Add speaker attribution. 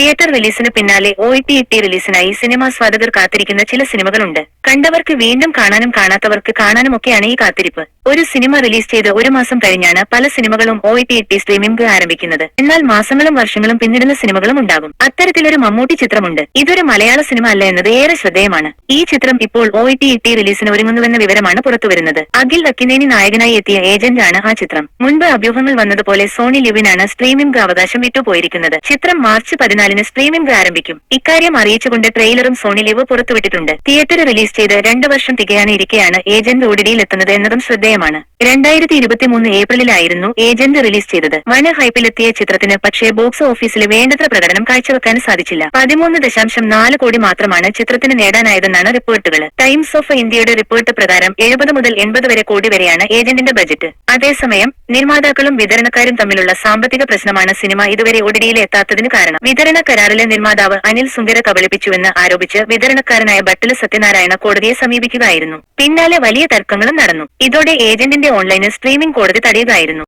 Speaker 1: Theatre റിലീസിന് പിന്നാലെ O T T റിലീസിനായി സിനിമാസ്വാദകർ കാത്തിരിക്കുന്ന ചില സിനിമകളുണ്ട്. കണ്ടവർക്ക് വീണ്ടും കാണാനും കാണാത്തവർക്ക് കാണാനുമൊക്കെയാണ് ഈ കാത്തിരിപ്പ്. ഒരു സിനിമ റിലീസ് ചെയ്ത് ഒരു മാസം കഴിഞ്ഞാണ് പല സിനിമകളും ഒ ടി ടി സ്ട്രീമിംഗ് ആരംഭിക്കുന്നത്. എന്നാൽ മാസങ്ങളും വർഷങ്ങളും പിന്നിടുന്ന സിനിമകളും ഉണ്ടാകും. അത്തരത്തിലൊരു മമ്മൂട്ടി ചിത്രമുണ്ട്. ഇതൊരു മലയാള സിനിമ അല്ല എന്നത് ഏറെ ശ്രദ്ധേയമാണ്. ഈ ചിത്രം ഇപ്പോൾ ഒ ടി ടി റിലീസിന് ഒരുങ്ങുന്നുവെന്ന വിവരമാണ് പുറത്തുവരുന്നത്. അഖിൽ വക്കിനേനി നായകനായി എത്തിയ ഏജന്റാണ് ആ ചിത്രം. മുൻപ് അഭ്യൂഹങ്ങൾ വന്നതുപോലെ സോണി ലിവിനാണ് സ്ട്രീമിംഗ് അവകാശം വിട്ടുപോയിരിക്കുന്നത്. ചിത്രം മാർച്ച് പതിനാലിന് സ്ട്രീമിംഗ് ആരംഭിക്കും. ഇക്കാര്യം അറിയിച്ചുകൊണ്ട് ട്രെയിലറും സോണി ലിവ് പുറത്തുവിട്ടിട്ടുണ്ട്. തിയേറ്റർ റിലീസ് ചെയ്ത് രണ്ടു വർഷം തികയാനിരിക്കെയാണ് ഏജന്റ് ഒടിടിയിൽ എത്തുന്നത് എന്നതും ശ്രദ്ധേയമാണ്. രണ്ടായിരത്തി ഇരുപത്തിമൂന്ന് ഏപ്രിലിലായിരുന്നു ഏജന്റ് റിലീസ് ചെയ്തത്. വന ഹൈപ്പിലെത്തിയ ചിത്രത്തിന് പക്ഷേ ബോക്സ് ഓഫീസിൽ വേണ്ടത്ര പ്രകടനം കാഴ്ചവെക്കാൻ സാധിച്ചില്ല. പതിമൂന്ന് ദശാംശം നാല് കോടി മാത്രമാണ് ചിത്രത്തിന് നേടാനായതെന്നാണ് റിപ്പോർട്ടുകൾ ടൈംസ് ഓഫ് ഇന്ത്യയുടെ റിപ്പോർട്ട് പ്രകാരം എഴുപത് മുതൽ എൺപത് വരെ കോടി വരെയാണ് ഏജന്റിന്റെ ബജറ്റ്. അതേസമയം നിർമ്മാതാക്കളും വിതരണക്കാരും തമ്മിലുള്ള സാമ്പത്തിക പ്രശ്നമാണ് സിനിമ ഇതുവരെ ഒടിയിൽ എത്താത്തതിന് കാരണം. വിതരണ കരാറിലെ നിർമ്മാതാവ് അനിൽ സുന്ദര കബളിപ്പിച്ചുവെന്ന് ആരോപിച്ച് വിതരണക്കാരനായ ബട്ടിൽ സത്യനാരായണ കോടതിയെ സമീപിക്കുകയായിരുന്നു. പിന്നാലെ വലിയ തർക്കങ്ങളും നടന്നു. ഇതോടെ ഏജന്റിന്റെ ഓൺലൈന് സ്ട്രീമിംഗ് കോടതി തടയുകയായിരുന്നു.